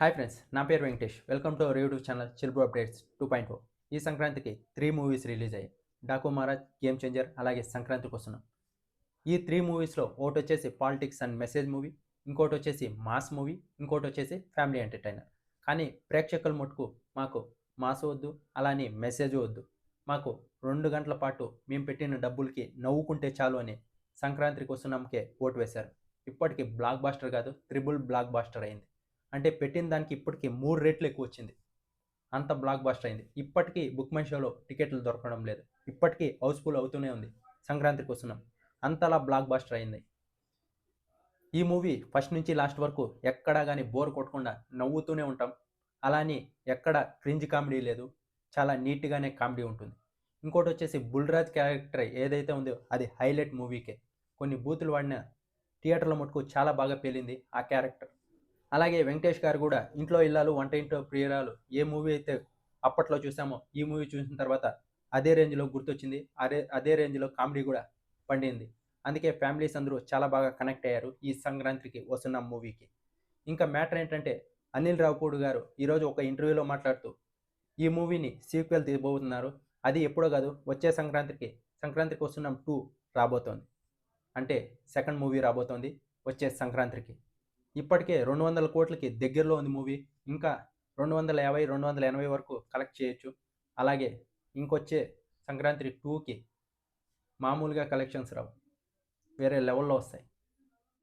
Hi friends నా పేరు Venkatesh. Welcome to our YouTube channel చిల్బు updates two point ఈ సంక్రాంతికి త్రీ మూవీస్ రిలీజ్ అయ్యాయి. డాకు మహారాజ్ గేమ్ చేంజర్ అలాగే సంక్రాంతికి వస్తున్నాం ఈ త్రీ మూవీస్లో ఒకటి వచ్చేసి పాలిటిక్స్ అండ్ మెసేజ్ మూవీ ఇంకోటి వచ్చేసి మాస్ మూవీ ఇంకోటి వచ్చేసి ఫ్యామిలీ ఎంటర్టైనర్ కానీ ప్రేక్షకుల మటుకు మాకు మాస్ వద్దు అలానే మెసేజ్ వద్దు. మాకు రెండు గంటల పాటు మేము పెట్టిన డబ్బులకి నవ్వుకుంటే చాలు అని సంక్రాంతికి వస్తున్నాంకే ఓటు వేశారు. ఇప్పటికి బ్లాక్ బాస్టర్ కాదు త్రిబుల్ బ్లాక్ బాస్టర్ అయింది. అంటే పెట్టిన దానికి ఇప్పటికి మూడు రేట్లు ఎక్కువ వచ్చింది. అంత బ్లాక్ బాస్టర్ అయింది. ఇప్పటికీ బుక్ మై షోలో టికెట్లు దొరకడం లేదు. ఇప్పటికీ హౌస్ఫుల్ అవుతూనే ఉంది. సంక్రాంతికి వస్తున్నాం. అంతలా బ్లాక్ బాస్టర్ అయింది. ఈ మూవీ ఫస్ట్ నుంచి లాస్ట్ వరకు ఎక్కడా కానీ బోర్ కొట్టకుండా నవ్వుతూనే ఉంటాం. అలాని ఎక్కడ క్రింజ్ కామెడీ లేదు. చాలా నీట్గానే కామెడీ ఉంటుంది. ఇంకోటి వచ్చేసి బుల్రాజ్ క్యారెక్టర్ ఏదైతే ఉందో అది హైలైట్ మూవీకే కొన్ని బూతులు వాడిన థియేటర్లో మటుకు చాలా బాగా పేలింది ఆ క్యారెక్టర్ అలాగే వెంకటేష్ గారు కూడా ఇంట్లో ఇల్లాలు వంట ఇంట్లో ప్రియురాలు ఏ మూవీ అయితే అప్పట్లో చూసామో ఈ మూవీ చూసిన తర్వాత అదే రేంజ్లో గుర్తొచ్చింది. అదే అదే రేంజ్లో కామెడీ కూడా పండింది. అందుకే ఫ్యామిలీస్ అందరూ చాలా బాగా కనెక్ట్ అయ్యారు ఈ సంక్రాంతికి వస్తున్న మూవీకి. ఇంకా మ్యాటర్ ఏంటంటే అనిల్ రావుపూడి గారు ఈరోజు ఒక ఇంటర్వ్యూలో మాట్లాడుతూ ఈ మూవీని సీక్వెల్ తీయబోతున్నారు. అది ఎప్పుడో కాదు వచ్చే సంక్రాంతికి సంక్రాంతికి వస్తున్నాం టూ రాబోతోంది. అంటే సెకండ్ మూవీ రాబోతోంది వచ్చే సంక్రాంతికి. ఇప్పటికే రెండు వందల కోట్లకి దగ్గరలో ఉంది మూవీ. ఇంకా రెండు వందల యాభై రెండు వందల ఎనభై వరకు కలెక్ట్ చేయొచ్చు. అలాగే ఇంకొచ్చే సంక్రాంతి టూకి మామూలుగా కలెక్షన్స్ రావు. వేరే లెవెల్లో వస్తాయి.